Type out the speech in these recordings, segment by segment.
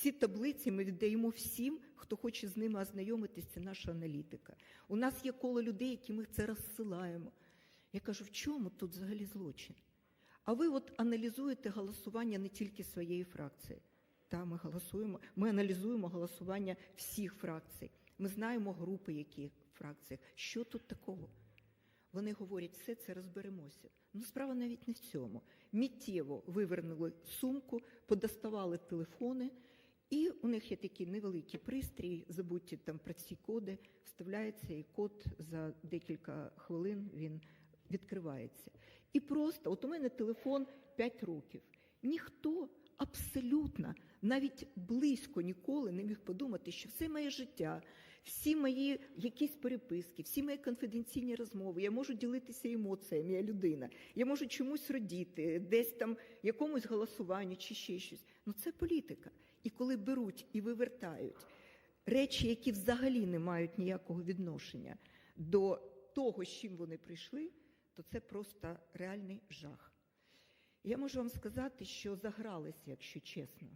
Ці таблиці ми віддаємо всім, хто хоче з ними ознайомитися, це наша аналітика. У нас є коло людей, які ми це розсилаємо. Я кажу, в чому тут взагалі злочин? А ви от аналізуєте голосування не тільки своєї фракції. Та ми голосуємо, ми аналізуємо голосування всіх фракцій. Ми знаємо групи, які в фракціях. Що тут такого? Вони говорять, все це розберемося. Ну, справа навіть не в цьому. Міттєво вивернули сумку, подоставали телефони, і у них є такий невеликий пристрій, забудьте там про ці коди, вставляється і код за декілька хвилин він відкривається. І просто, от у мене телефон 5 років. Ніхто абсолютно навіть близько ніколи не міг подумати, що все моє життя, всі мої якісь переписки, всі мої конфіденційні розмови, я можу ділитися емоціями, я людина, я можу чомусь родіти, десь там якомусь голосуванню чи ще щось. Ну це політика. І коли беруть і вивертають речі, які взагалі не мають ніякого відношення до того, з чим вони прийшли, то це просто реальний жах. Я можу вам сказати, що загралися, якщо чесно.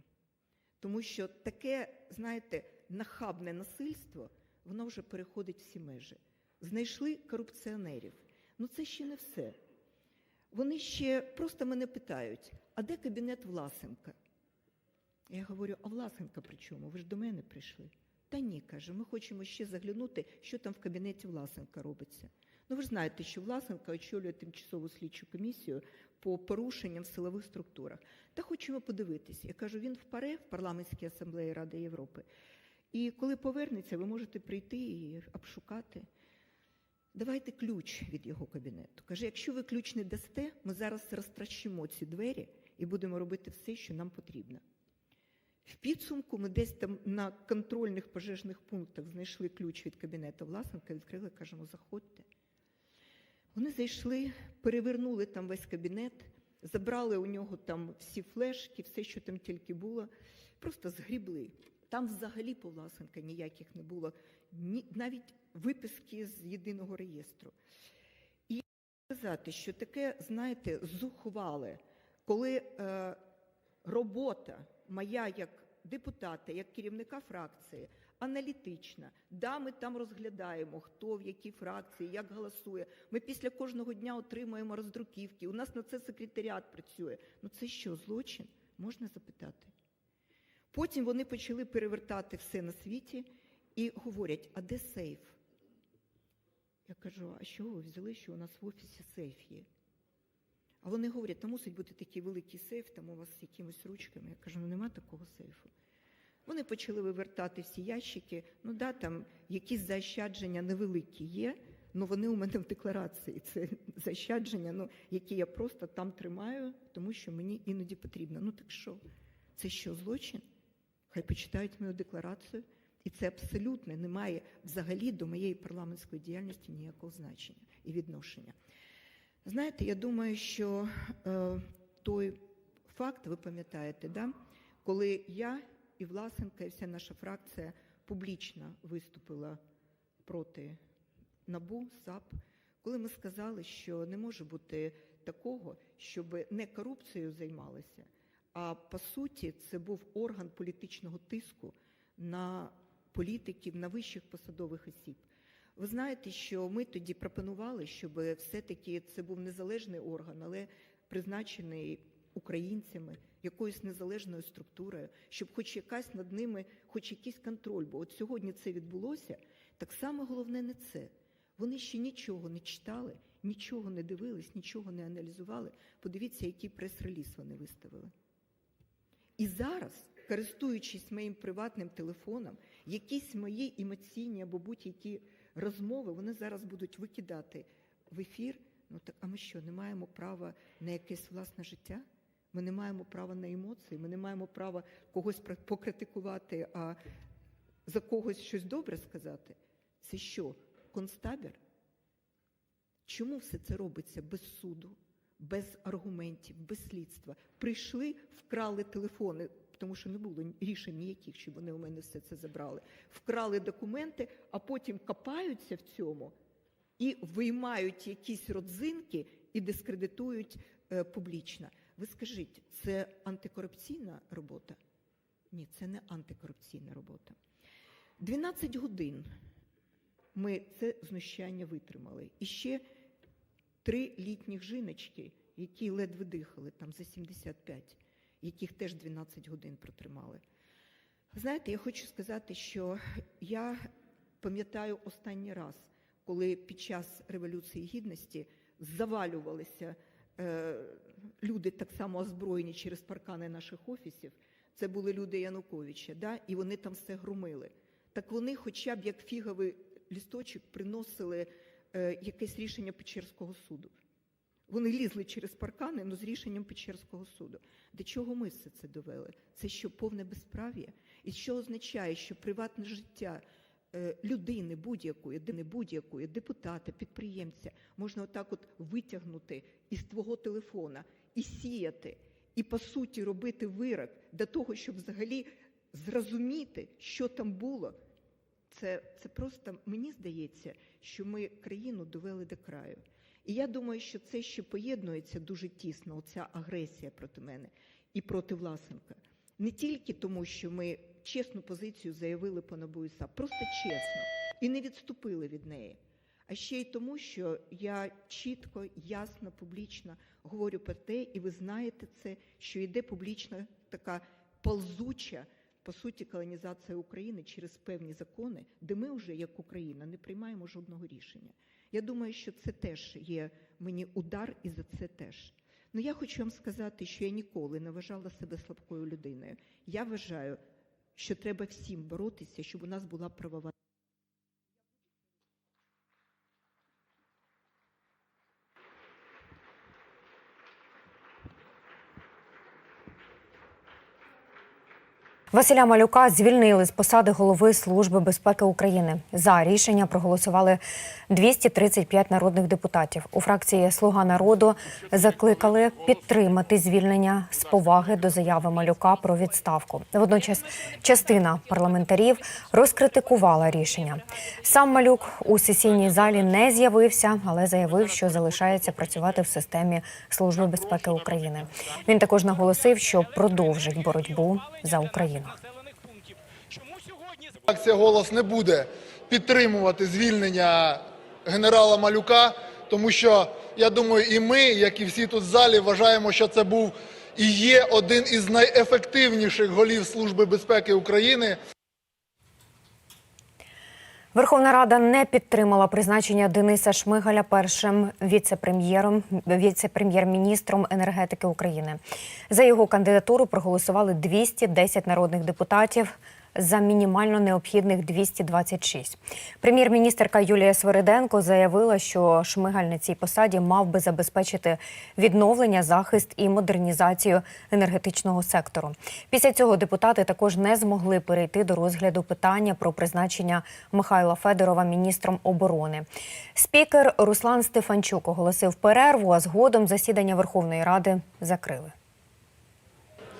Тому що таке, знаєте, нахабне насильство, воно вже переходить всі межі. Знайшли корупціонерів. Ну це ще не все. Вони ще просто мене питають: а де кабінет Власенка? Я говорю, а Власенка при чому? Ви ж до мене прийшли. Та ні, каже, ми хочемо ще заглянути, що там в кабінеті Власенка робиться. Ну, ви ж знаєте, що Власенка очолює тимчасову слідчу комісію по порушенням в силових структурах. Та хочемо подивитися. Я кажу, він впаре в парламентській асамблеї Ради Європи. І коли повернеться, ви можете прийти і обшукати. Давайте ключ від його кабінету. Каже, якщо ви ключ не дасте, ми зараз розтращимо ці двері і будемо робити все, що нам потрібно. В підсумку ми десь там на контрольних пожежних пунктах знайшли ключ від кабінету Власенка, відкрили, кажемо, заходьте. Вони зайшли, перевернули там весь кабінет, забрали у нього там всі флешки, все, що там тільки було, просто згрібли. Там взагалі по Власенка ніяких не було, ні, навіть виписки з єдиного реєстру. І сказати, що таке, знаєте, зухвале, коли е, робота моя як депутата, як керівника фракції, аналітична. Да, ми там розглядаємо, хто в якій фракції, як голосує. Ми після кожного дня отримуємо роздруківки. У нас на це секретаріат працює. Ну це що, злочин? Можна запитати. Потім вони почали перевертати все на світі і говорять: а де сейф? Я кажу: а що ви взяли, що у нас в офісі сейф є? А вони говорять, там мусить бути такий великий сейф, там у вас з якимись ручками. Я кажу, ну нема такого сейфу. Вони почали вивертати всі ящики. Ну да, там якісь заощадження невеликі є, але вони у мене в декларації. Це заощадження, ну, які я просто там тримаю, тому що мені іноді потрібно. Ну так що? Це що, злочин? Хай почитають мою декларацію. І це абсолютно не має взагалі до моєї парламентської діяльності ніякого значення і відношення. Знаєте, я думаю, що е, той факт, ви пам'ятаєте, да? коли я і Власенка, і вся наша фракція публічно виступила проти НАБУ, САП, коли ми сказали, що не може бути такого, щоб не корупцією займалися, а по суті це був орган політичного тиску на політиків, на вищих посадових осіб. Ви знаєте, що ми тоді пропонували, щоб все-таки це був незалежний орган, але призначений українцями, якоюсь незалежною структурою, щоб хоч якась над ними, хоч якийсь контроль. Бо от сьогодні це відбулося. Так само головне не це. Вони ще нічого не читали, нічого не дивились, нічого не аналізували. Подивіться, який прес-реліз вони виставили. І зараз, користуючись моїм приватним телефоном, якісь мої емоційні або будь-які розмови вони зараз будуть викидати в ефір. Ну так, а ми що, не маємо права на якесь власне життя? Ми не маємо права на емоції, ми не маємо права когось покритикувати, а за когось щось добре сказати. Це що, концтабір? Чому все це робиться без суду, без аргументів, без слідства? Прийшли, вкрали телефони, тому що не було рішень ніяких, щоб вони у мене все це забрали. Вкрали документи, а потім копаються в цьому і виймають якісь родзинки і дискредитують е, публічно. Ви скажіть, це антикорупційна робота? Ні, це не антикорупційна робота. 12 годин ми це знущання витримали. І ще три літніх жіночки, які ледве дихали, там за 75, яких теж 12 годин протримали. Знаєте, я хочу сказати, що я пам'ятаю останній раз, коли під час Революції Гідності завалювалися е, люди так само озброєні через паркани наших офісів. Це були люди Януковича, да? і вони там все громили. Так вони, хоча б як фіговий лісточок, приносили е, якесь рішення Печерського суду. Вони лізли через паркани, але з рішенням Печерського суду. До чого ми все це довели? Це що повне безправ'я? І що означає, що приватне життя е, людини будь-якої, де будь-якої, депутата, підприємця, можна отак от витягнути із твого телефона і сіяти, і по суті робити вирок для того, щоб взагалі зрозуміти, що там було. Це, це просто мені здається, що ми країну довели до краю. І я думаю, що це ще поєднується дуже тісно, оця агресія проти мене і проти Власенка. Не тільки тому, що ми чесну позицію заявили по НАБУ просто чесно, і не відступили від неї. А ще й тому, що я чітко, ясно, публічно говорю про те, і ви знаєте це, що йде публічна така ползуча, по суті, колонізація України через певні закони, де ми вже, як Україна, не приймаємо жодного рішення. Я думаю, що це теж є мені удар, і за це теж. Ну я хочу вам сказати, що я ніколи не вважала себе слабкою людиною. Я вважаю, що треба всім боротися, щоб у нас була правова. Василя Малюка звільнили з посади голови Служби безпеки України. За рішення проголосували 235 народних депутатів. У фракції Слуга народу закликали підтримати звільнення з поваги до заяви Малюка про відставку. Водночас частина парламентарів розкритикувала рішення. Сам Малюк у сесійній залі не з'явився, але заявив, що залишається працювати в системі Служби безпеки України. Він також наголосив, що продовжить боротьбу за Україну. Населених пунктів. Чому сьогодні акція голос не буде підтримувати звільнення генерала Малюка, тому що я думаю, і ми, як і всі тут в залі, вважаємо, що це був і є один із найефективніших голів Служби безпеки України. Верховна Рада не підтримала призначення Дениса Шмигаля першим віце-прем'єром віце-прем'єр-міністром енергетики України. За його кандидатуру проголосували 210 народних депутатів. За мінімально необхідних 226. Прем'єр-міністерка Юлія Свериденко заявила, що Шмигаль на цій посаді мав би забезпечити відновлення, захист і модернізацію енергетичного сектору. Після цього депутати також не змогли перейти до розгляду питання про призначення Михайла Федорова міністром оборони. Спікер Руслан Стефанчук оголосив перерву, а згодом засідання Верховної Ради закрили.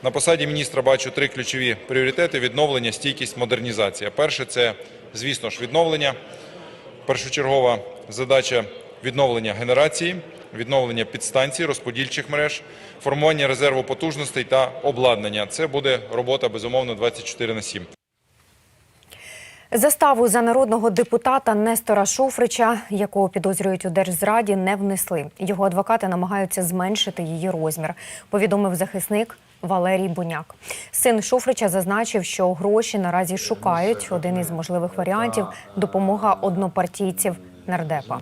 На посаді міністра бачу три ключові пріоритети: відновлення, стійкість, модернізація. Перше це, звісно ж, відновлення. Першочергова задача відновлення генерації, відновлення підстанцій, розподільчих мереж, формування резерву потужностей та обладнання. Це буде робота безумовно 24 на 7. Заставу за народного депутата Нестора Шуфрича, якого підозрюють у держзраді, не внесли. Його адвокати намагаються зменшити її розмір. Повідомив захисник Валерій Буняк. Син Шуфрича зазначив, що гроші наразі шукають. Один із можливих варіантів допомога однопартійців нардепа.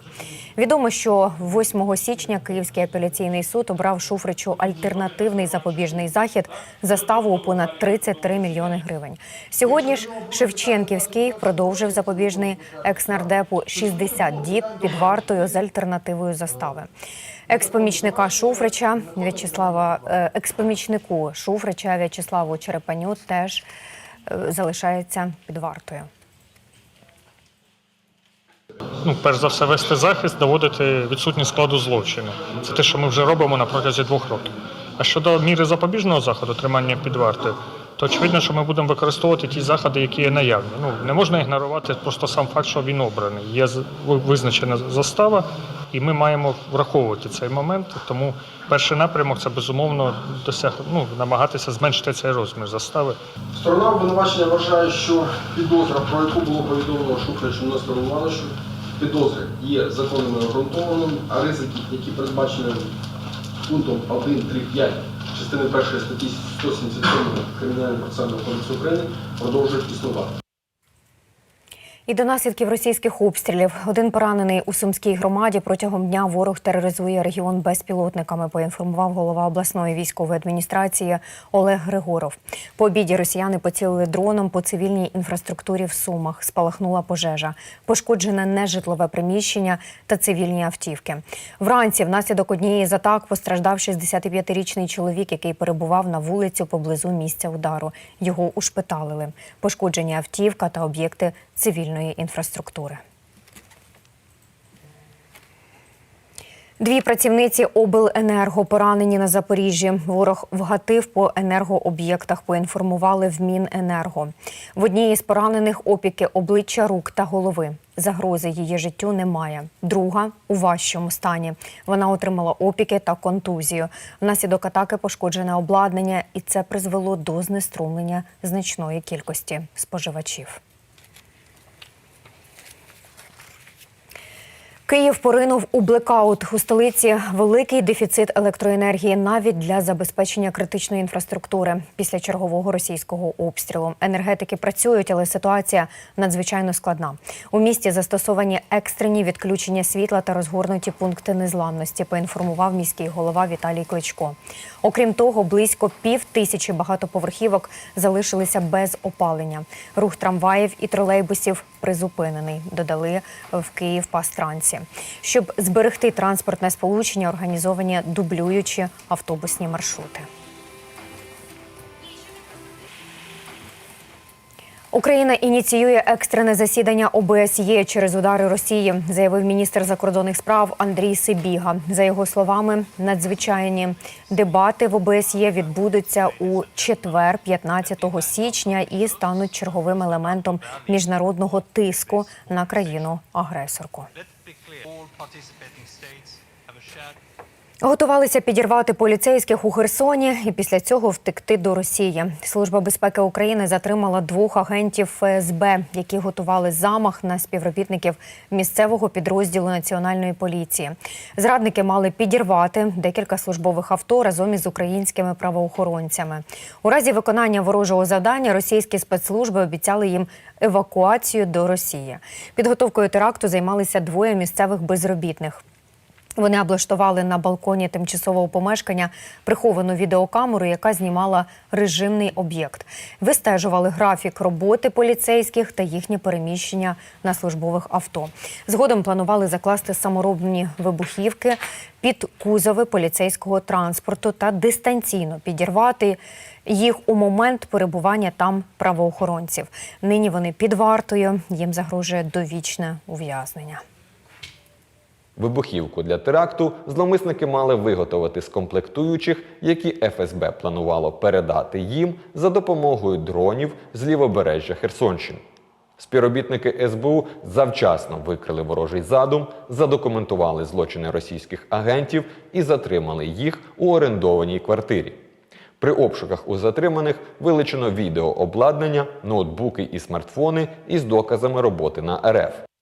Відомо, що 8 січня Київський апеляційний суд обрав Шуфричу альтернативний запобіжний захід заставу у понад 33 мільйони гривень. Сьогодні ж Шевченківський продовжив запобіжний екснардепу 60 діб під вартою з альтернативою застави. Експомічника Шуфрича В'ячеслава е, експомічнику Шуфрича В'ячеславу Черепаню теж е, залишається під вартою. Ну, перш за все, вести захист, доводити відсутність складу злочину. Це те, що ми вже робимо на протязі двох років. А щодо міри запобіжного заходу, тримання під вартою, то очевидно, що ми будемо використовувати ті заходи, які є наявні. Ну не можна ігнорувати просто сам факт, що він обраний. Є визначена застава, І ми маємо враховувати цей момент. Тому перший напрямок це безумовно досяг... ну, намагатися зменшити цей розмір застави. Сторона обвинувачення вважає, що підозра, про яку було повідомлено Шухричу Нестору Івановичу, підозри є законними і обґрунтованими, а ризики, які передбачені пунктом 1.3.5 частини 1 статті 177 Кримінального процесуального кодексу України продовжують існувати. І до наслідків російських обстрілів один поранений у сумській громаді протягом дня ворог тероризує регіон безпілотниками. Поінформував голова обласної військової адміністрації Олег Григоров. По обіді росіяни поцілили дроном по цивільній інфраструктурі в Сумах. Спалахнула пожежа, пошкоджене нежитлове приміщення та цивільні автівки. Вранці, внаслідок однієї з атак, постраждав 65-річний чоловік, який перебував на вулицю поблизу місця удару. Його ушпиталили. Пошкоджені автівка та об'єкти цивільної інфраструктури. Дві працівниці обленерго поранені на Запоріжжі. Ворог вгатив по енергооб'єктах. Поінформували в Міненерго. В одній із поранених опіки обличчя рук та голови. Загрози її життю немає. Друга у важчому стані. Вона отримала опіки та контузію. Внаслідок атаки пошкоджене обладнання, і це призвело до знеструмлення значної кількості споживачів. Київ поринув у блекаут у столиці. Великий дефіцит електроенергії навіть для забезпечення критичної інфраструктури після чергового російського обстрілу. Енергетики працюють, але ситуація надзвичайно складна. У місті застосовані екстрені відключення світла та розгорнуті пункти незламності. Поінформував міський голова Віталій Кличко. Окрім того, близько пів тисячі багатоповерхівок залишилися без опалення. Рух трамваїв і тролейбусів призупинений. Додали в Київ пастранці. Щоб зберегти транспортне сполучення, організовані дублюючі автобусні маршрути. Україна ініціює екстрене засідання ОБСЄ через удари Росії, заявив міністр закордонних справ Андрій Сибіга. За його словами, надзвичайні дебати в ОБСЄ відбудуться у четвер, 15 січня, і стануть черговим елементом міжнародного тиску на країну-агресорку. Participating states have a shared Готувалися підірвати поліцейських у Херсоні і після цього втекти до Росії. Служба безпеки України затримала двох агентів ФСБ, які готували замах на співробітників місцевого підрозділу національної поліції. Зрадники мали підірвати декілька службових авто разом із українськими правоохоронцями. У разі виконання ворожого завдання російські спецслужби обіцяли їм евакуацію до Росії. Підготовкою теракту займалися двоє місцевих безробітних. Вони облаштували на балконі тимчасового помешкання приховану відеокамеру, яка знімала режимний об'єкт. Вистежували графік роботи поліцейських та їхнє переміщення на службових авто. Згодом планували закласти саморобні вибухівки під кузови поліцейського транспорту та дистанційно підірвати їх у момент перебування там правоохоронців. Нині вони під вартою. Їм загрожує довічне ув'язнення. Вибухівку для теракту зловмисники мали виготовити з комплектуючих, які ФСБ планувало передати їм за допомогою дронів з лівобережжя Херсонщини. Співробітники СБУ завчасно викрили ворожий задум, задокументували злочини російських агентів і затримали їх у орендованій квартирі. При обшуках у затриманих вилучено відеообладнання, ноутбуки і смартфони із доказами роботи на РФ.